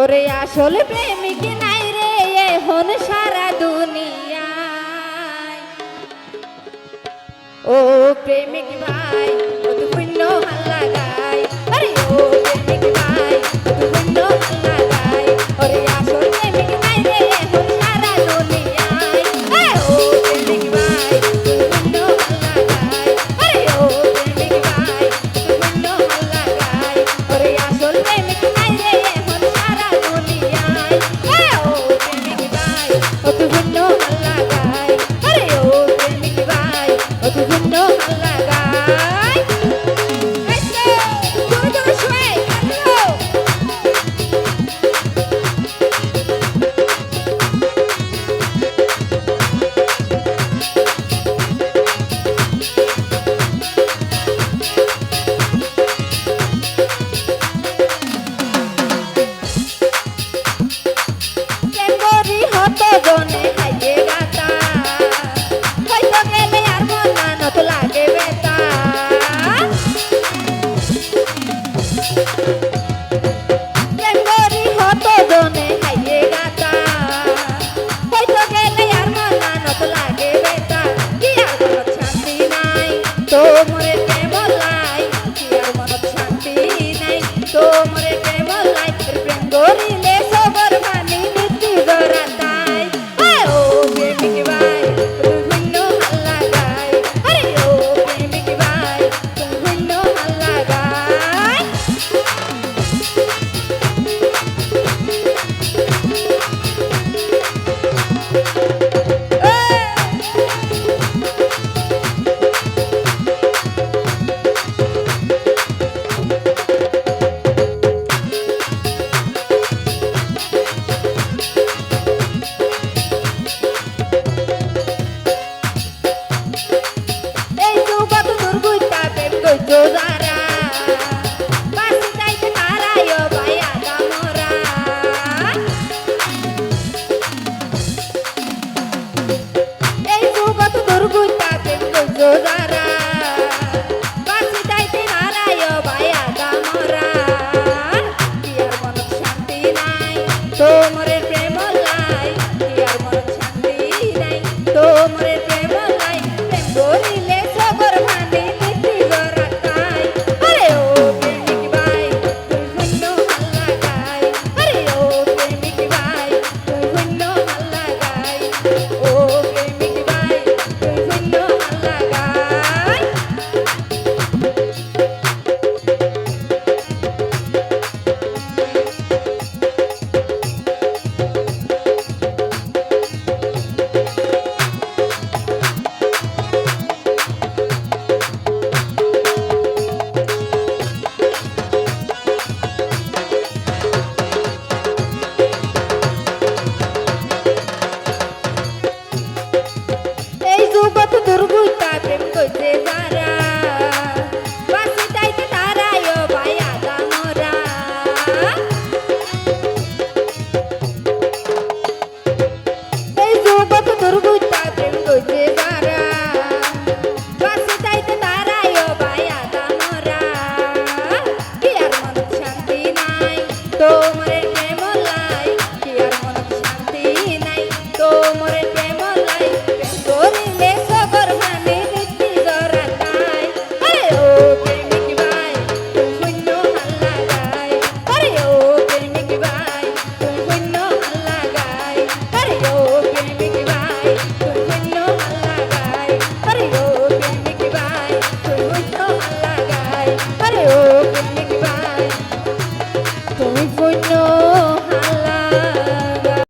ওরে আসল প্রেমিক নাই রে এখন সারা দুনিয়ায়। ও প্রেমিক ভাই অত গুণ goes on. করে তারা 有うい。